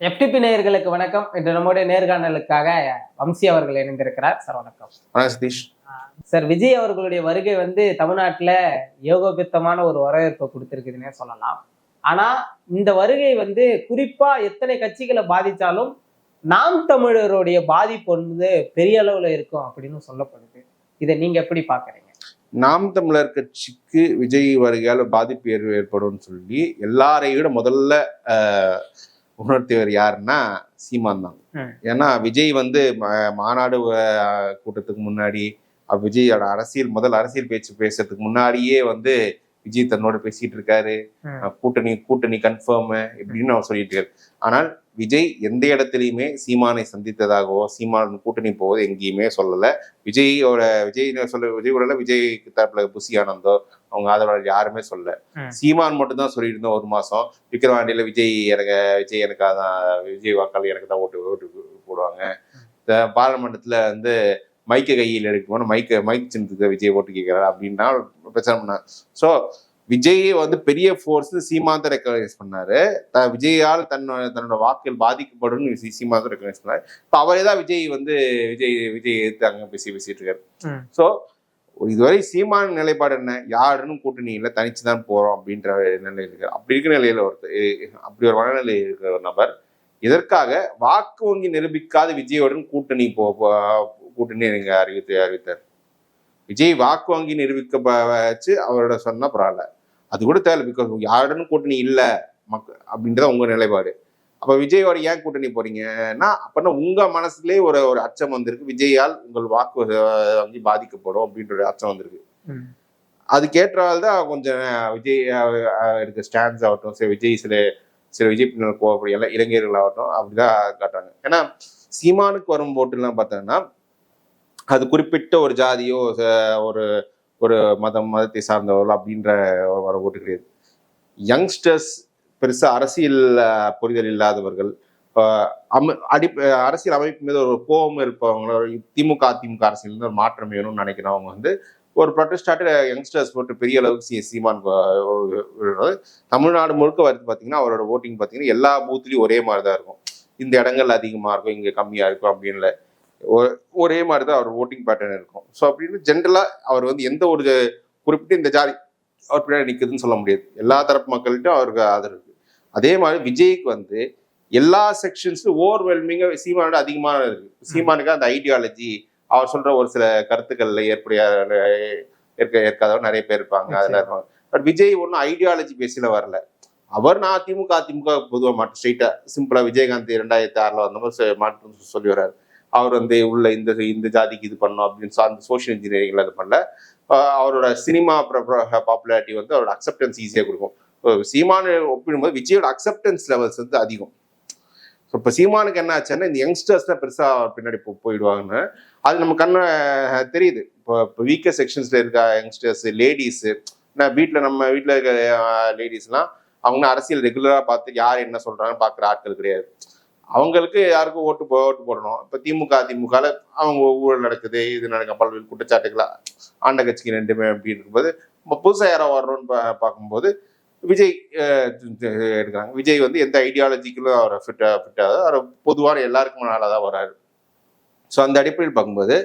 FTP நேயர்களுக்கு வணக்கம். இன்று நம்முடைய நேர்காணலுக்காக வம்சி அவர்கள் இணைந்திருக்கிறார். சார் வணக்கம். வணக்கம் சதீஷ். சார் விஜய் அவர்களுடைய வருகை வந்து தமிழ்நாட்டுல யோகபித்தமான ஒரு வரவேற்பை கொடுத்திருக்குதுன்னே சொல்லலாம். ஆனா இந்த வருகை வந்து குறிப்பா எத்தனை கட்சிகளை பாதிச்சாலும் நாம் தமிழருடைய பாதிப்பு வந்து பெரிய அளவுல இருக்கும் அப்படின்னு சொல்லப்படுது. இதை நீங்க எப்படி பாக்குறீங்க நாம் தமிழர் கட்சிக்கு விஜய் வருகையால் பாதிப்பு ஏற்ப- ஏற்படும்னு சொல்லி எல்லாரையும் விட முதல்ல உணர்த்தியவர் யாருன்னா சீமான் தான். ஏன்னா விஜய் வந்து மாநாடு கூட்டத்துக்கு முன்னாடி விஜயோட அரசியல் முதல் அரசியல் பேச்சு பேசுறதுக்கு முன்னாடியே வந்து விஜய் தன்னோட பேசிட்டு இருக்காரு. கூட்டணி கூட்டணி கன்ஃபார்ம் இப்படின்னு அவர் சொல்லிட்டு இருக்காரு. ஆனால் விஜய் எந்த இடத்துலையுமே சீமானை சந்தித்ததாகவோ சீமான் கூட்டணி போவது எங்கேயுமே சொல்லல. விஜயோட விஜய் சொல்ல விஜயோட விஜய் தரப்புல புசி ஆனந்தோ அவங்க ஆதரவாளர் யாருமே சொல்லல. சீமான் மட்டும் தான் சொல்லிட்டு இருந்தோம் ஒரு மாசம். விக்ரவாண்டியில விஜய் எனக்கு விஜய் எனக்கு அதான் விஜய் வாக்காளர் எனக்கு தான் ஓட்டு ஓட்டு போடுவாங்க. பாராளுமன்றத்துல வந்து மைக்கை கையில் எடுக்கணும் மைக்க மைக் சின்னத்துக்கு விஜய் ஓட்டு கேட்கிறாரு அப்படின்னா பிரச்சனை பண்ணார். ஸோ விஜய் வந்து பெரிய ஃபோர்ஸ் சீமாந்த ரெக்கக்னைஸ் பண்ணாரு. த- விஜயால் தன்னோட தன்னோட வாக்குகள் பாதிக்கப்படும் சீமாந்த ரெக்கக்னைஸ் பண்ணாரு. இப்போ அவரே தான் விஜய் வந்து விஜய் விஜய் எதிர்த்து அங்க பேசி பேசிட்டு இருக்காரு. ஸோ இதுவரை சீமான நிலைப்பாடு என்ன? யாருன்னு கூட்டணி இல்லை தனிச்சு தான் போறோம் அப்படின்ற நிலையில் இருக்காரு. அப்படி இருக்கிற நிலையில ஒருத்தர் அப்படி ஒரு மனநிலை இருக்கிற ஒரு நபர். இதற்காக வாக்கு வங்கி நிரூபிக்காத விஜயோடன் கூட்டணி போ கூட்டணி நீங்க அறிவித்து அறிவித்தார். விஜய் வாக்கு வங்கி நிரூபிக்க வச்சு அவரோட சொன்னா பரவாயில்ல. அது கூட தேவை பிகாஸ் யாருடன் கூட்டணி இல்ல மக்க அப்படின்றத உங்க நிலைப்பாடு. அப்ப விஜயோட ஏன் கூட்டணி போறீங்கன்னா அப்பனா உங்க மனசுலயே ஒரு ஒரு அச்சம் வந்திருக்கு. விஜயால் உங்கள் வாக்கு வங்கி பாதிக்கப்படும் அப்படின்ற ஒரு அச்சம் வந்திருக்கு. அதுக்கேற்றால் தான் கொஞ்சம் விஜய் எடுக்க ஸ்டாண்ட்ஸ் ஆகட்டும் சரி விஜய் சில சில விஜய் பின்னர் கோவப்படி எல்லாம் இளைஞர்கள் ஆகட்டும் அப்படிதான் காட்டுறாங்க. ஏன்னா சீமானுக்கு வரும் ஓட்டுலாம் பார்த்தோம்னா அது குறிப்பிட்ட ஒரு ஜாதியோ ஒரு ஒரு மதம் மதத்தை சார்ந்தவர்கள் அப்படின்ற வர ஓட்டு கிடையாது. யங்ஸ்டர்ஸ் பெருசாக அரசியல் புரிதல் இல்லாதவர்கள் அம- அடி அரசியல் அமைப்பு மீது ஒரு கோபம் இருப்பவங்க திமுக அதிமுக அரசியல் இருந்து ஒரு மாற்றம் வேணும்னு நினைக்கிறவங்க வந்து ஒரு ப்ரொட்டஸ்டாட்டு யங்ஸ்டர்ஸ் போட்டு பெரிய அளவுக்கு சி சீமான் தமிழ்நாடு முழுக்க வருது பார்த்தீங்கன்னா அவரோட ஓட்டிங் பார்த்தீங்கன்னா எல்லா பூத்துலையும் ஒரே மாதிரி தான் இருக்கும். இந்த இடங்கள் அதிகமாக இருக்கும் இங்கே கம்மியாக இருக்கும் அப்படின்னு ஒரே மாதிரி தான் அவர் ஓட்டிங் பேட்டர்ன் இருக்கும். ஸோ அப்படின்னு ஜென்ரலாக அவர் வந்து எந்த ஒரு குறிப்பிட்ட இந்த ஜாதி அவர் பின்னாடி நிற்குதுன்னு சொல்ல முடியாது. எல்லா தரப்பு மக்கள்கிட்டும் அவருக்கு ஆதரவு இருக்கு. அதே மாதிரி விஜய்க்கு வந்து எல்லா செக்ஷன்ஸும் ஓவர்வெல்மிங்காக சீமானோட அதிகமான இருக்கு. சீமானுக்கு அந்த ஐடியாலஜி அவர் சொல்ற ஒரு சில கருத்துக்கள்ல ஏற்படைய ஏற்க ஏற்காதவர் நிறைய பேர் இருப்பாங்க. அதில் இருப்பாங்க பட் விஜய் ஒன்றும் ஐடியாலஜி பேசில வரல. அவர் நான் திமுக அதிமுக பொதுவாக மாட்டோம் ஸ்ட்ரெயிட்டா சிம்பிளா விஜயகாந்த் ரெண்டாயிரத்தி ஆறுல வந்தபோது மாற்றம் சொல்லி வர்றாரு அவர் வந்து உள்ள இந்த இந்த ஜாதிக்கு இது பண்ணணும் அப்படின்னு அந்த சோஷியல் இன்ஜினியரிங்ல அது பண்ணல. அவரோட சினிமா பாப்புலாரிட்டி வந்து அவரோட அக்செப்டன்ஸ் ஈஸியாக கொடுக்கும். சீமானு ஒப்பிடும்போது விஜயோட அக்செப்டன்ஸ் லெவல்ஸ் வந்து அதிகம். ஸோ இப்போ சீமானுக்கு என்ன ஆச்சுன்னா இந்த யங்ஸ்டர்ஸ் தான் பெருசாக பின்னாடி போ போயிடுவாங்கன்னு. அது நம்ம கண்ண தெரியுது. இப்போ இப்போ வீக்கர் செக்ஷன்ஸ்ல இருக்க யங்ஸ்டர்ஸ் லேடிஸு நான் வீட்டில் நம்ம வீட்டில் இருக்க லேடிஸ்லாம் அவங்க அரசியல் ரெகுலராக பார்த்து யார் என்ன சொல்றாங்கன்னு பார்க்குற ஆட்கள் கிடையாது. அவங்களுக்கு யாருக்கும் ஓட்டு போ ஓட்டு போடணும். இப்போ திமுக அதிமுகவில் அவங்க ஊழல் நடக்குது இது நடக்க பல்வேறு குற்றச்சாட்டுகளா ஆண்ட கட்சிக்கு ரெண்டுமே அப்படின்னு இருக்கும்போது இப்போ புதுசாக யாரோ வரணும்னு பா பார்க்கும்போது விஜய் எடுக்கிறாங்க. விஜய் வந்து எந்த ஐடியாலஜிக்கலும் அவரை ஃபிட் ஃபிட்டாக அவர் பொதுவான எல்லாருக்குமே நல்லா தான் வராரு. ஸோ அந்த அடிப்படையில் பார்க்கும்போது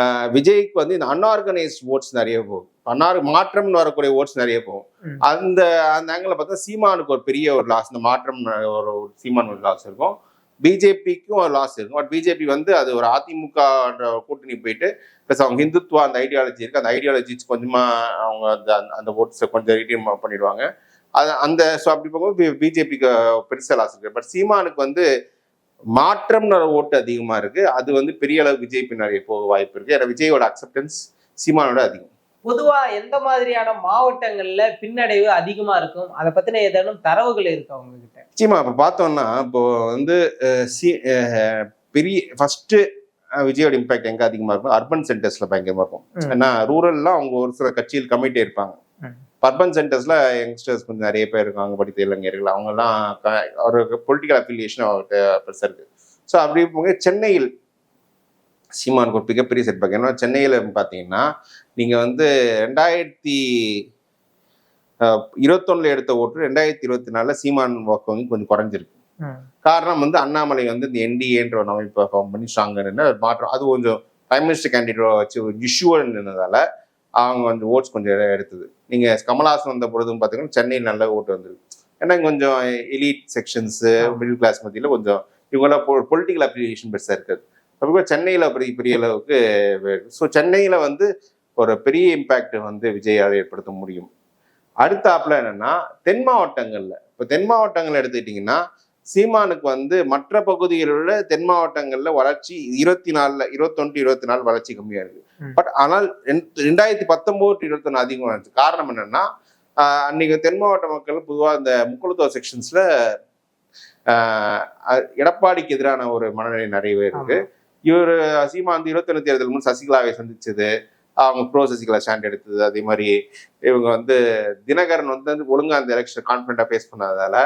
விஜய்க்கு வந்து இந்த அன்ஆர்கனைஸ்ட் ஓட்ஸ் நிறைய போகும் அன்னார் மாற்றம்னு வரக்கூடிய ஓட்ஸ் நிறைய போகும். அந்த அந்த ஆங்கிள் பார்த்தா சீமானுக்கு ஒரு பெரிய ஒரு லாஸ் இந்த மாற்றம் ஒரு சீமான் ஒரு லாஸ் இருக்கும். பிஜேபிக்கும் ஒரு லாஸ் இருக்கும். பட் பிஜேபி வந்து அது ஒரு அதிமுக கூட்டணி போயிட்டு ப்ளஸ் அவங்க ஹிந்துத்வா அந்த ஐடியாலஜி இருக்கு. அந்த ஐடியாலஜி கொஞ்சமா அவங்க அந்த அந்த- ஓட்ஸை கொஞ்சம் ரீடியம் பண்ணிடுவாங்க. அது அந்த ஸோ அப்படி பார்க்கும்போது பிஜேபிக்கு பெருசாக லாஸ் இருக்கு. பட் சீமானுக்கு வந்து மாற்றம்னு ஒரு ஓட்டு அதிகமா இருக்கு. அது வந்து பெரிய அளவு விஜய் பின்னாடி போக வாய்ப்பு இருக்கு. ஏன்னா விஜயோட அக்செப்டன்ஸ் சீமானோட அதிகம். பொதுவா எந்த மாதிரியான மாவட்டங்கள்ல பின்னடைவு அதிகமா இருக்கும்? அதை பத்தின ஏதேனும் தரவுகள் இருக்கா உங்ககிட்ட? நிச்சயமா இப்போ பார்த்தோம்னா இப்போ வந்து சி- பெரிய ஃபர்ஸ்ட் விஜயோட இம்பாக்ட் எங்க அதிகமா இருக்கும்? அர்பன் சென்டர்ஸ்ல பயங்கரமா இருக்கும். ஏன்னா ரூரல்லாம் அவங்க ஒரு சில கட்சியில் கமிட்டி இருப்பாங்க. அர்பன் சென்டர்ஸ்ல யங்ஸ்டர்ஸ் கொஞ்சம் நிறைய பேர் இருக்காங்க படித்த இளைஞர்கள். அவங்கெல்லாம் க- ஒரு பொலிட்டிக்கல் அஃபிலியேஷன் அவர்கிட்ட பெருசா இருக்கு. ஸோ அப்படி போங்க சென்னையில் சீமானுக்கு ஒரு மிகப்பெரிய செட்பேக் ஏன்னா சென்னையில் பார்த்தீங்கன்னா நீங்கள் வந்து ரெண்டாயிரத்தி இருபத்தொன்னுல எடுத்த ஓட்டு ரெண்டாயிரத்தி இருபத்தி நாலில் சீமான் வாக்கு கொஞ்சம் குறைஞ்சிருக்கு. காரணம் வந்து அண்ணாமலை வந்து இந்த என்டிஏன்ற ஒரு அமைப்பை ஃபார்ம் பண்ணி ஸ்ட்ராங்கன்னு மாற்றம். அது கொஞ்சம் பிரைம் மினிஸ்டர் கேண்டிடேட் வச்சு ஒரு இஷ்யூவாக இருந்ததால அவங்க வந்து ஓட்ஸ் கொஞ்சம் இடம் எடுத்தது. நீங்கள் கமல்ஹாசன் வந்த பொழுதும் பார்த்தீங்கன்னா சென்னையில் நல்ல ஓட்டு வந்திருக்கு ஏன்னா கொஞ்சம் எலிட் செக்ஷன்ஸு மிடில் கிளாஸ் மத்தியில் கொஞ்சம் இவங்களாம் பொலிட்டிக்கல் அப்ளிகேஷன் பெருசாக இருக்காது. அப்போ சென்னையில் பெரிய பெரிய அளவுக்கு ஸோ சென்னையில் வந்து ஒரு பெரிய இம்பேக்ட் வந்து விஜயால் ஏற்படுத்த முடியும். அடுத்தாப்புல என்னென்னா தென் மாவட்டங்களில். இப்போ தென் மாவட்டங்கள் எடுத்துக்கிட்டிங்கன்னா சீமானுக்கு வந்து மற்ற பகுதிகளில் தென் மாவட்டங்களில் வளர்ச்சி இருபத்தி நாலில் இருபத்தொன்று இருபத்தி நாலு வளர்ச்சி கம்மியாக இருக்குது பட் ஆனால் ரெண்டு- ரெண்டாயிரத்தி பத்தொன்பது இருபத்தொன்னு அதிகமாக இருந்துச்சு காரணம் என்னன்னா அன்னைக்கு தென் மாவட்ட மக்கள் பொதுவாக இந்த முக்குளத்தூர் செக்ஷன்ஸ்ல எடப்பாடிக்கு எதிரான ஒரு மனநிலை நிறையவே இருக்கு. இவர் சீமா வந்து இருபத்தொன்னு தேர்தல் முன் சசிகலாவை சந்திச்சது. அவங்க ப்ரோ சசிகலா ஸ்டாண்ட் எடுத்தது. அதே மாதிரி இவங்க வந்து தினகரன் வந்து ஒழுங்கா அந்த எலெக்ஷன் கான்ஃபிடண்டா ஃபேஸ் பண்ணாததால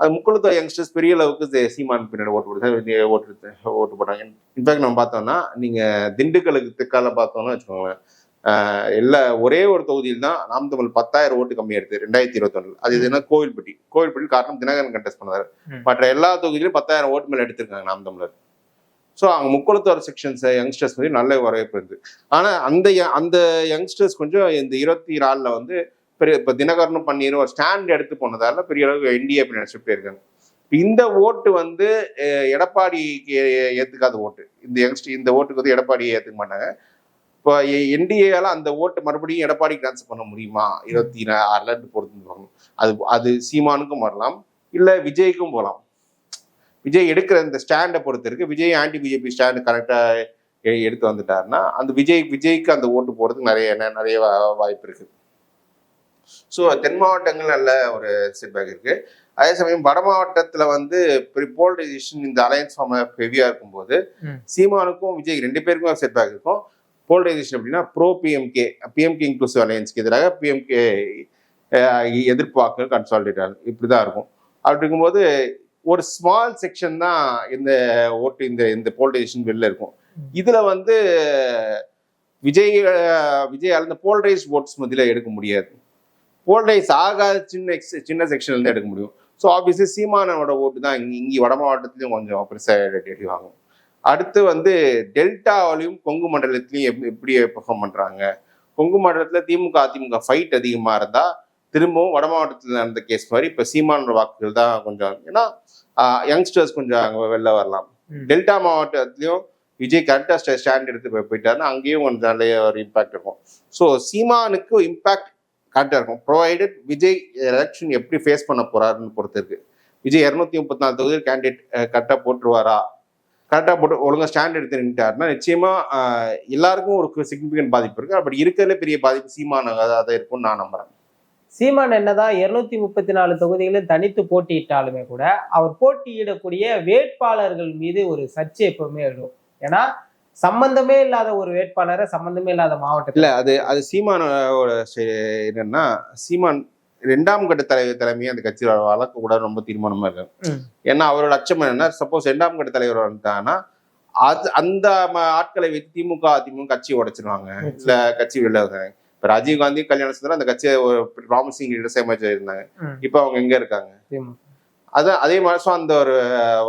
அது முக்குளத்தூர் யங்ஸ்டர்ஸ் பெரிய அளவுக்கு சீமான் பின்னாடி ஓட்டு போட்டு ஓட்டு ஓட்டு போட்டாங்க. இன்ஃபேக்ட் நம்ம பார்த்தோம்னா நீங்க திண்டுக்கலுக்கு திக்கால பார்த்தோம்னா வச்சுக்கோங்களேன். எல்லா ஒரே ஒரு தொகுதியில் தான் நாம் தமிழ் பத்தாயிரம் ஓட்டு கம்மியா எடுத்து ரெண்டாயிரத்தி இருபத்தொன்னு. அது எதுனா கோவில்பட்டி. கோவில்பட்டி காரணம் தினகரன் கண்டெஸ்ட் பண்ணாரு. மற்ற எல்லா தொகுதியிலும் பத்தாயிரம் ஓட்டு மேல எடுத்திருக்காங்க நாம் தமிழர். ஸோ அவங்க முக்குளத்தோர் செக்ஷன்ஸ் யங்ஸ்டர்ஸ் வந்து நல்ல வரவேற்பு இருந்து ஆனா அந்த அந்த யங்ஸ்டர்ஸ் கொஞ்சம் இந்த இருபத்தி நாலுல வந்து பெரிய இப்போ தினகரனும் பன்னீரும் ஒரு ஸ்டாண்ட் எடுத்து போனதால பெரிய அளவுக்கு என்டிஏ அப்படி நினைச்சிட்டு போயிருக்காங்க இந்த ஓட்டு வந்து எடப்பாடிக்கு ஏற்றுக்காத ஓட்டு. இந்த யங்ஸ்டர் இந்த ஓட்டுக்கு வந்து எடப்பாடியை ஏற்றுக்க மாட்டாங்க. இப்போ என்டிஏல அந்த ஓட்டு மறுபடியும் எடப்பாடி ட்ரான்ஸ்ஃபர் பண்ண முடியுமா? இருபத்தி ஆறுல பொறுத்து அது அது சீமானுக்கும் வரலாம். இல்லை விஜய்க்கும் போகலாம் விஜய் எடுக்கிற இந்த ஸ்டாண்டை பொறுத்து இருக்கு. விஜய் ஆன்டி பிஜேபி ஸ்டாண்டு கரெக்டாக எடுத்து வந்துட்டாருன்னா அந்த விஜய் விஜய்க்கு அந்த ஓட்டு போகிறதுக்கு நிறைய நிறைய வா- வாய்ப்பு இருக்குது ஸோ தென் மாவட்டங்கள் நல்ல ஒரு செட்பேக் இருக்கு. அதே சமயம் வட மாவட்டத்துல வந்து போலரைசேஷன் இந்த அலையன்ஸ் ஃபார்ம் ஹெவியா இருக்கும்போது. சீமானுக்கும் விஜய் ரெண்டு பேருக்கும் செட்பேக் இருக்கும். போலரைசேஷன் அப்படின்னா ப்ரோ பிஎம்கே பிஎம்கே இன்க்ளூசிவ் அலையன்ஸ்க்கு எதிராக பிஎம்கே எதிர்ப்பாக்கள் கன்சாலிடேட் ஆகும் இப்படிதான் இருக்கும். அப்படி இருக்கும்போது ஒரு ஸ்மால் செக்ஷன் தான் இந்த ஓட்டு இந்த இந்த போலரைசேஷன் வெளில இருக்கும். இதுல வந்து விஜய் அஹ், விஜயால இந்த போலரைஸ் ஓட்ஸ் மத்தியில எடுக்க முடியாது. போலரைஸ் ஆகாத சின்ன சின்ன செக்ஷன்ல இருந்து எடுக்க முடியும். ஸோ ஆப்வியஸ்லி சீமானோட ஓட்டு தான் இங்க இங்கே வட மாவட்டத்திலையும் கொஞ்சம் பெருசாக ஆகும் அடுத்து வந்து டெல்டாவிலையும் கொங்கு மண்டலத்திலையும் எப் எப்படி பெர்ஃபார்ம் பண்றாங்க? கொங்கு மண்டலத்துல திமுக அதிமுக ஃபைட் அதிகமா இருந்தா திரும்பவும் வட மாவட்டத்தில் நடந்த கேஸ் மாதிரி இப்போ சீமானோட வாக்குகள் தான் கொஞ்சம் ஏன்னா யங்ஸ்டர்ஸ் கொஞ்சம் அங்கே வெளில வரலாம். டெல்டா மாவட்டத்திலையும் விஜய் கரெக்டாக ஸ்டாண்ட் எடுத்து போய் போயிட்டாருன்னா அங்கேயும் கொஞ்சம் நிறைய ஒரு இம்பாக்ட் இருக்கும். ஸோ சீமானுக்கு இம்பாக்ட் கரெக்டாக இருக்கும். ப்ரொவைடட் விஜய் எலெக்ஷன் எப்படி ஃபேஸ் பண்ண போறாருன்னு பொறுத்திருக்கு விஜய் இரநூத்தி முப்பத்தி நாலு தொகுதியில் கேண்டிடேட் கரெக்டாக போட்டுருவாரா? கரெக்டாக போட்டு ஒழுங்கா ஸ்டாண்ட் எடுத்து நின்ட்டாருன்னா நிச்சயமாக எல்லாருக்கும் ஒரு சிக்னிஃபிகண்ட் பாதிப்பு இருக்குது அப்படி இருக்கிறதுல பெரிய பாதிப்பு சீமான தான் இருக்கும்னு நான் நம்புறேன். சீமான் என்னதான் இருநூத்தி முப்பத்தி நாலு தொகுதிகளில் தனித்து போட்டியிட்டாலுமே கூட அவர் போட்டியிடக்கூடிய வேட்பாளர்கள் மீது ஒரு சர்ச்சை எப்பவுமே எழும். ஏன்னா சம்பந்தமே இல்லாத ஒரு வேட்பாளரை சம்பந்தமே இல்லாத மாவட்டத்தில் இல்ல அது அது சீமானோட என்னன்னா சீமான் ரெண்டாம் கட்ட தலைவர் தலைமையை அந்த கட்சியில வளர்க்க கூட ரொம்ப தீர்மானமா இருக்கு. ஏன்னா அவரோட அச்சம் என்னன்னா சப்போஸ் ரெண்டாம் கட்ட தலைவர் வந்துட்டாங்கன்னா அது அந்த ஆட்களை வைத்து திமுக அதிமுக கட்சியை உடைச்சிருவாங்க. இல்ல கட்சி வெளில இப்ப ராஜீவ் காந்தி கல்யாண சுந்தரம் அந்த கட்சியை ஒரு ப்ராமிசிங் லீடர்ஸ் இருந்தாங்க. இப்ப அவங்க எங்க இருக்காங்க? அதான் அதே மாதிரி so அந்த ஒரு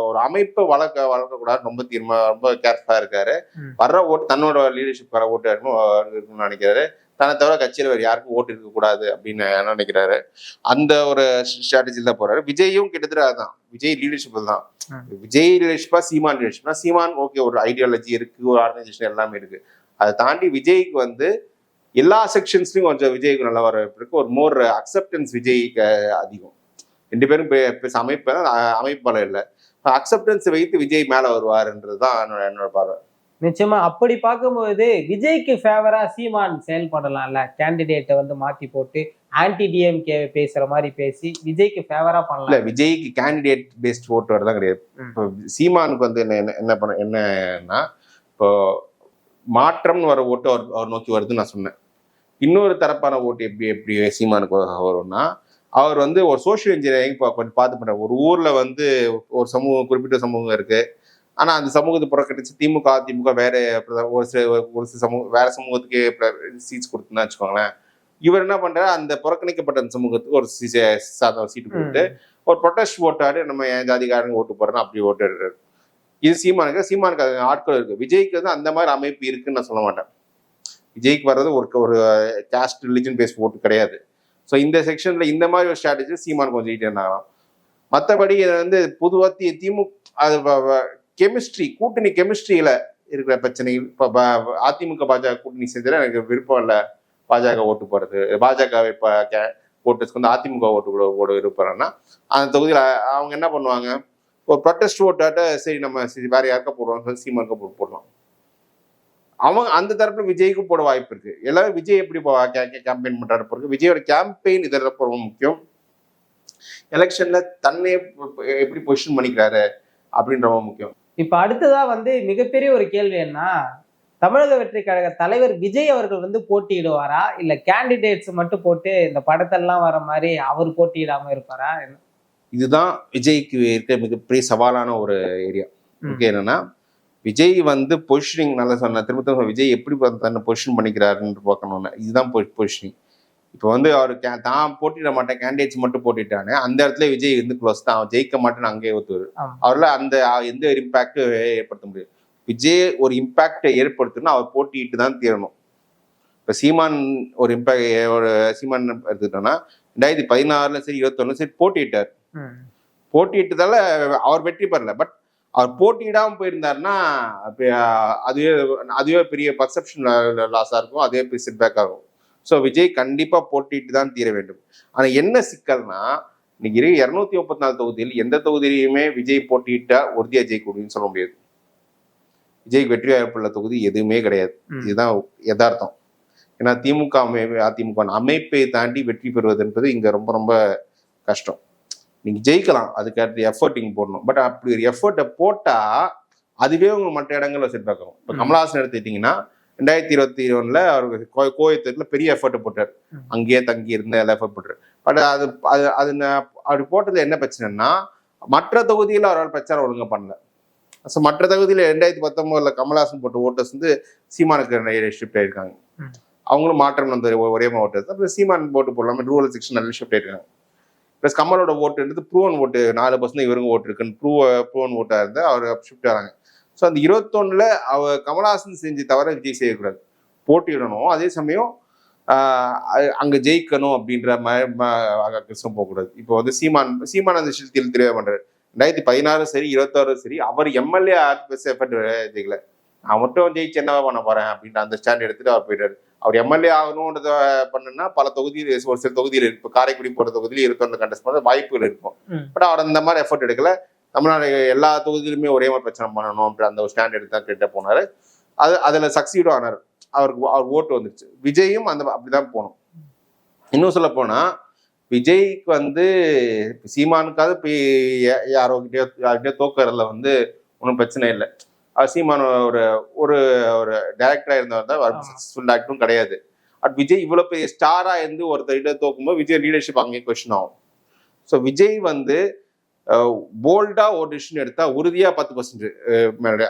ஒரு அமைப்பை வளர்க்க வளர்க்க கூடாது ரொம்ப தீர்மா ரொம்ப கேர்ஃபுல்லா இருக்காரு. வர்ற ஓட்டு தன்னோட லீடர்ஷிப் வர ஓட்டு இருக்கணும் இருக்கணும்னு நினைக்கிறாரு. தன்னை தவிர கட்சியில வேற யாருக்கும் ஓட்டு இருக்க கூடாது அப்படின்னு நினைக்கிறாரு. அந்த ஒரு ஸ்ட்ராட்டஜில தான் போறாரு. விஜயும் கிட்டத்தட்ட அதான். விஜய் லீடர்ஷிப் தான். விஜய் லீடர்ஷிப்பா சீமான் லீடர்ஷிப்னா சீமான் ஓகே ஒரு ஐடியாலஜி இருக்கு ஒரு ஆர்கனைசேஷன் எல்லாமே இருக்கு. அதை தாண்டி விஜய்க்கு வந்து எல்லா செக்ஷன்ஸ்லயும் கொஞ்சம் விஜய்க்கு நல்ல வரவேற்பு இருக்கு. ஒரு மோர் அக்செப்டன்ஸ் விஜய்க்கு அதிகம். ரெண்டு பேரும் அமைப்பு அமைப்பாளர் இல்லை. அக்செப்டன்ஸ் வைத்து விஜய் மேல வருவாருன்றது தான் என்னோட என்னோட பார்வை. நிச்சயமா அப்படி பார்க்கும்போது விஜய்க்கு ஃபேவரா சீமான் செயல்படலாம்ல. கேண்டிடேட்டை வந்து மாத்தி போட்டு ஆன்டி டிஎம்கே பேசுற மாதிரி பேசி விஜய்க்கு ஃபேவரா இல்ல பண்ணலாம். விஜய்க்கு கேண்டிடேட் பேஸ்ட் ஓட்டு வரதான் கிடையாது. இப்போ சீமானுக்கு வந்து என்ன என்ன- என்ன பண்ண என்னன்னா இப்போ மாற்றம்னு வர ஓட்டு அவர் அவர் நோக்கி வருதுன்னு நான் சொன்னேன். இன்னொரு தரப்பான ஓட்டு எப்படி எப்படி சீமானுக்கு வரும்னா அவர் வந்து ஒரு சோஷியல் இன்ஜினியரிங் கொஞ்சம் பார்த்து பண்றாரு ஒரு ஊர்ல வந்து ஒரு சமூகம் குறிப்பிட்ட சமூகம் இருக்கு. ஆனா அந்த சமூகத்தை புறக்கணிச்சு திமுக அதிமுக வேற ஒரு சில ஒரு சில சமூகம் வேற சமூகத்துக்கு சீட்ஸ் கொடுத்துன்னு வச்சுக்கோங்களேன். இவர் என்ன பண்றாரு? அந்த புறக்கணிக்கப்பட்ட அந்த சமூகத்துக்கு ஒரு சீ- சாதா சீட்டு கொடுத்து ஒரு ப்ரொட்டஸ்ட் ஓட்டாரு நம்ம என் ஜாதிக்காரங்க ஓட்டு போடுறோம் அப்படி ஓட்டு இது சீமானுக்கு சீமானுக்கு அது ஆட்கள் இருக்கு. விஜய்க்கு வந்து அந்த மாதிரி அமைப்பு இருக்குன்னு நான் சொல்ல மாட்டேன். விஜய்க்கு வர்றது ஒரு ஒரு காஸ்ட் ரிலிஜன் பேஸ் ஓட்டு கிடையாது. ஸோ இந்த செக்ஷன்ல இந்த மாதிரி ஒரு ஸ்ட்ராட்டஜி சீமான் கொஞ்சம் இருந்தாங்களாம். மற்றபடி இதை வந்து பொதுவாக தி திமுக அது கெமிஸ்ட்ரி கூட்டணி கெமிஸ்ட்ரியில இருக்கிற பிரச்சனைகள் இப்போ அதிமுக பாஜக கூட்டணி செஞ்சதுல எனக்கு விருப்பம் இல்லை. பாஜக ஓட்டு போறது பாஜக ஓட்டுக்கு வந்து அதிமுக ஓட்டு கூட ஓட விருப்பம்னா அந்த தொகுதியில் அவங்க என்ன பண்ணுவாங்க? ஒரு ப்ரொட்டஸ்ட் ஓட்டாட்ட சரி நம்ம சரி வேற யாருக்கா போடுவோம் சொல்லி சீமானுக்கு போட்டு போடலாம். அவங்க அந்த தரப்புல விஜய்க்கு போட வாய்ப்பு இருக்கு. எல்லாரும் விஜய் எப்படி கேம்பெயின் பண்றாரு பிறகு விஜயோட கேம்பெயின் இதில் ரொம்ப முக்கியம். எலெக்ஷன்ல தன்னை எப்படி பொசிஷன் பண்ணிக்கிறாரு அப்படின்ற ரொம்ப முக்கியம். இப்ப அடுத்ததா வந்து மிகப்பெரிய ஒரு கேள்வி என்ன? தமிழக வெற்றி கழக தலைவர் விஜய் அவர்கள் வந்து போட்டியிடுவாரா? இல்ல கேண்டிடேட்ஸ் மட்டும் போட்டு இந்த படத்தெல்லாம் வர மாதிரி அவர் போட்டியிடாம இருப்பாரா? இதுதான் விஜய்க்கு இருக்க மிகப்பெரிய சவாலான ஒரு ஏரியா. ஓகே என்னன்னா விஜய் வந்து பொசிஷனிங் நல்லா சொன்ன திரும்ப திரும்ப விஜய் எப்படி தன்னை பொசிஷன் பண்ணிக்கிறாருன்னு பார்க்கணும்னு. இதுதான் பொசிஷனிங் இப்போ வந்து அவர் கே- தான் போட்டியிட மாட்டேன் கேண்டிடேட்ஸ் மட்டும் போட்டிட்டானே அந்த இடத்துல விஜய் வந்து க்ளோஸ் தான். அவன் ஜெயிக்க மாட்டேன்னு அங்கேயே ஒத்துவாரு. அவரால் அந்த எந்த ஒரு இம்பாக்டும் ஏற்படுத்த முடியாது. விஜய் ஒரு இம்பாக்டை ஏற்படுத்தணும்னா அவர் போட்டிட்டு தான் தீரணும். இப்போ சீமான் ஒரு இம்பாக்ட் ஒரு சீமான் எடுத்துக்கிட்டோம்னா ரெண்டாயிரத்தி பதினாறுல சரி இருபத்தொன்னு சரி போட்டிட்டார் ம். போட்டியிட்டதால அவர் வெற்றி பெறல. பட் அவர் போட்டியிடாம போயிருந்தாருன்னா அதுவே அதுவே பெரிய பர்செப்ஷன் லாஸா இருக்கும். அதே பெரிய செட்பேக் ஆகும் ஸோ விஜய் கண்டிப்பா போட்டிட்டு தான் தீர வேண்டும். ஆனா என்ன சிக்கல்னா இன்னைக்கு இருநூத்தி முப்பத்தி நாலு தொகுதியில் எந்த தொகுதியிலையுமே விஜய் போட்டியிட்டா உறுதியா ஜெயிக்கக்கூடியன்னு சொல்ல முடியாது. விஜய்க்கு வெற்றி வாய்ப்புள்ள தொகுதி எதுவுமே கிடையாது. இதுதான் யதார்த்தம். ஏன்னா திமுக அமைப்பு அதிமுக அமைப்பை தாண்டி வெற்றி பெறுவது என்பது இங்க ரொம்ப ரொம்ப கஷ்டம். நீங்க ஜெயிக்கலாம். அதுக்கடுத்து எஃபர்ட்டிங் போடணும். பட் அப்படி ஒரு எஃபர்ட்டை போட்டா அதுவே உங்களுக்கு மற்ற இடங்கள்ல செட் ஆகும். இப்போ. கமலஹாசன் எடுத்துக்கிட்டீங்கன்னா ரெண்டாயிரத்தி இருபத்தி ஒண்ணுல அவர் கோ- கோயத்தூர்ல பெரிய எஃபர்ட் போட்டார். அங்கேயே தங்கி இருந்து எல்லாம் எஃபர்ட் போட்டார். பட் அது அது அது அப்படி போட்டது என்ன பிரச்சனைன்னா மற்ற தொகுதியில் அவரால் பிரச்சாரம் ஒழுங்கா பண்ணல. ஸோ மற்ற தொகுதியில் ரெண்டாயிரத்தி பத்தொன்பதுல கமலஹாசன் போட்ட ஓட்டர்ஸ் வந்து சீமானுக்கு ஷிஃப்ட் ஆயிருக்காங்க. அவங்களும் மாற்றம் வந்த ஒரே மாவட்டம் அப்புறம் சீமான் போட்டு போடலாமே? ரூரல் செக்ஷன் நல்ல ஷிஃப்ட் ஆயிருக்காங்க. ப்ளஸ் கமலோட ஓட்டுன்றது ப்ரூவன் ஓட்டு நாலு பர்சன்ட் இவருங்க ஓட்டு இருக்குன்னு ப்ரூவ் ப்ரூவன் ஓட்டாக இருந்து அவர் ஷிஃப்ட் ஆகிறாங்க ஸோ அந்த இருபத்தொன்னில் அவர் கமலஹாசன் செஞ்சு தவிர விஜய் செய்யக்கூடாது. போட்டியிடணும். அதே சமயம் அங்கே ஜெயிக்கணும் அப்படின்ற ம கிருஷ்ணம் போகக்கூடாது. இப்போ வந்து சீமான் சீமான் அந்த விஷயத்தில் தெளிவாக பண்ணுறாரு ரெண்டாயிரத்தி பதினாறும் சரி இருபத்தாறும் சரி அவர் எம்எல்ஏ எஃபர்ட் ஜெயிக்கல. நான் மட்டும் ஜெயிச்சு என்னவா பண்ண போறேன் அப்படின்ற அந்த ஸ்டாண்ட் எடுத்துட்டு அவர் போயிட்டாரு அவர் எம்எல்ஏ ஆகணுன்றத பண்ணுனா பல தொகுதியில் ஒரு சில தொகுதியில் இப்போ காரைக்குடி போற தொகுதியில் இருபத்தொன்னு கண்டஸ்ட் பண்ண வாய்ப்புகள் இருக்கும். பட் அவர் அந்த மாதிரி எஃபர்ட் எடுக்கல. தமிழ்நாடு எல்லா தொகுதியிலுமே ஒரே மாதிரி பிரச்சனை பண்ணணும் அப்படின்ற அந்த ஒரு ஸ்டாண்ட் எடுத்து தான் கிட்ட போனாரு. அது அதுல சக்சீடும் ஆனார். அவருக்கு அவர் ஓட்டு வந்துருச்சு. விஜயும் அந்த அப்படிதான் போகணும் இன்னும் சொல்ல போனா விஜய்க்கு வந்து சீமானுக்காவது போய் யாரோ கிட்டயோ யார்கிட்டயோ தோக்கறதுல வந்து ஒன்றும் பிரச்சனை இல்லை. சீமான் ஒரு ஒரு ஒரு டேரக்டரா இருந்தவர் தான் ஆமா. சக்சஸ்ஃபுல் ஆக்டும் கிடையாது. பட் விஜய் இவ்வளவு பெரிய ஸ்டாரா இருந்து ஒருத்தர்கிட்ட தோக்கும்போது விஜய் லீடர்ஷிப் அங்கேயே கொஸ்டின் ஆகும். ஸோ விஜய் வந்து போல்டா ஒரு டிசிஷன் எடுத்தா உறுதியா பத்து பர்சன்ட்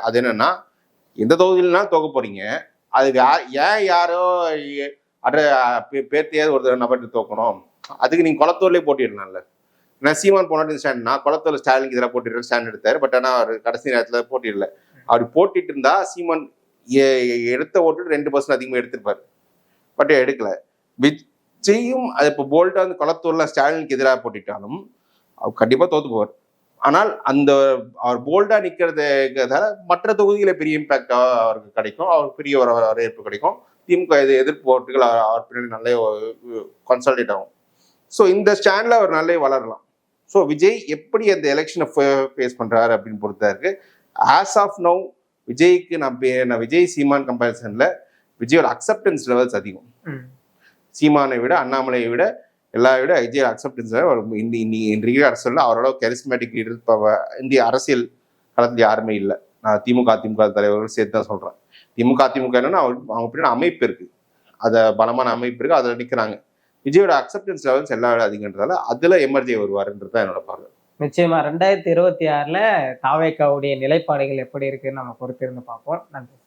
அது என்னன்னா எந்த தொகுதியிலனா தோக்க போறீங்க அது யா- ஏன் யாரோ அட பேர்த்தையாவது ஒரு நபர்கிட்ட தோக்கணும். அதுக்கு நீங்க குளத்தூர்லயே போட்டிடலாம்ல. நான் சீமான் போனாட்டு ஸ்டாண்ட் நான் குளத்தூர் ஸ்டாலினுக்கு எதிராக போட்டிடுற ஸ்டாண்ட் எடுத்தாரு. பட் ஆனால் அவர் கடைசி நேரத்தில் போட்டிடல. அப்படி போட்டுட்டு இருந்தா சீமான் எடுத்த ஓட்டு ரெண்டு பர்சன்ட் அதிகமாக எடுத்திருப்பாரு. பட் எடுக்கல. விஜயும் அது இப்போ போல்டா வந்து குளத்தூர்ல ஸ்டாலினுக்கு எதிராக போட்டிட்டாலும் அவர் கண்டிப்பாக தோத்து போவார். ஆனால் அந்த அவர் போல்டா நிக்கிறதுங்கிறதால மற்ற தொகுதியில் பெரிய இம்பாக்ட் அவருக்கு கிடைக்கும். அவருக்கு பெரிய ஒரு வரவேற்பு கிடைக்கும். திமுக எது எதிர்ப்பு ஓட்டுகள் அவர் அவர் பின்னாடி நல்ல கன்சல்டேட் ஆகும். ஸோ இந்த ஸ்டாண்டில் அவர் நல்லா வளரலாம். ஸோ விஜய் எப்படி அந்த எலெக்ஷனை ஃபேஸ் பண்ணுறாரு அப்படின்னு பொறுத்தா இருக்குது ஆஸ் ஆஃப் நௌ விஜய்க்கு நான் விஜய் சீமான் கம்பேரிசன்ல விஜயோட அக்செப்டன்ஸ் லெவல்ஸ் அதிகம். சீமானை விட அண்ணாமலையை விட எல்லா விட விஜய் அக்செப்டன்ஸ் இன்றைய அரசியல் அவரோட கரிஸ்மேட்டிக் லீடர் இப்போ இந்திய அரசியல் களத்தில் யாருமே இல்லை. நான் திமுக அதிமுக தலைவர்கள் சேர்த்து தான் சொல்றேன். திமுக அதிமுக என்னன்னா அவங்க அவங்க பின்னாடி அமைப்பு இருக்கு. அத பலமான அமைப்பு இருக்கு அதில் நிற்கிறாங்க விஜயோட அக்செப்டன்ஸ் லெவல்ஸ் எல்லா விட அதிகன்றதால அதுல எமர்ஜி வருவாருன்றது தான் என்னோட பார்வை. நிச்சயமா ரெண்டாயிரத்தி இருபத்தி ஆறுல தாவேக்காவுடைய நிலைப்பாடுகள் எப்படி இருக்குன்னு நம்ம பொறுத்திருந்து பார்ப்போம். நன்றி.